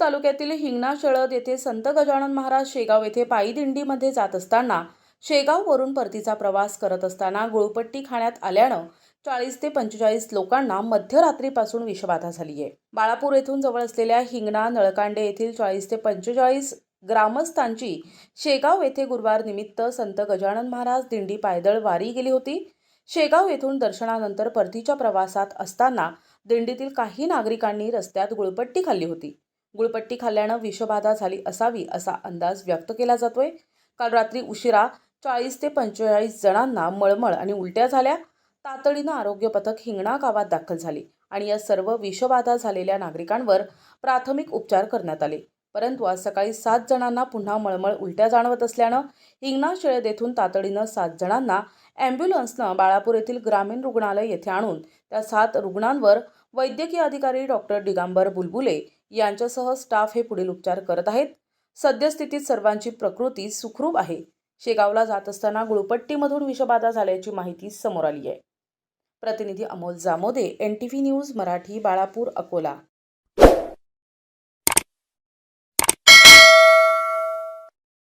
तालुक्यातील हिंगणा शळद येथे संत गजानन महाराज शेगाव येथे पायी दिंडीमध्ये जात असताना शेगाववरून परतीचा प्रवास करत असताना गुळपट्टी खाण्यात आल्यानं चाळीस ते पंचेचाळीस लोकांना मध्यरात्रीपासून विषबाधा झाली आहे. बाळापूर येथून जवळ असलेल्या हिंगणा नळकांडे येथील चाळीस ते पंचेचाळीस ग्रामस्थांची शेगाव येथे गुरुवार निमित्त संत गजानन महाराज दिंडी पायदळ वारी गेली होती. शेगाव येथून दर्शनानंतर परतीच्या प्रवासात असताना दिंडीतील काही नागरिकांनी रस्त्यात गुळपट्टी खाल्ली होती. गुळपट्टी खाल्ल्यानं विषबाधा झाली असावी असा अंदाज व्यक्त केला जातोय. काल रात्री उशिरा चाळीस ते पंचेचाळीस जणांना मळमळ आणि उलट्या झाल्या. तातडीनं आरोग्य पथक हिंगणा गावात दाखल झाली आणि या सर्व विषबाधा झालेल्या नागरिकांवर प्राथमिक उपचार करण्यात आले. परंतु आज सकाळी सात जणांना पुन्हा मळमळ उलट्या जाणवत असल्यानं हिंगणा शेळद येथून तातडीनं सात जणांना ॲम्ब्युलन्सनं बाळापूर येथील ग्रामीण रुग्णालय येथे आणून त्या सात रुग्णांवर वैद्यकीय अधिकारी डॉक्टर दिगांबर बुलबुले यांच्यासह स्टाफ हे पुढील उपचार करत आहेत. सद्यस्थितीत सर्वांची प्रकृती सुखरूप आहे. शेगावला जात असताना गुळपट्टीमधून विषबाधा झाल्याची माहिती समोर आली आहे. प्रतिनिधी Amol Jamode N T V news Marathi Balapur Akola.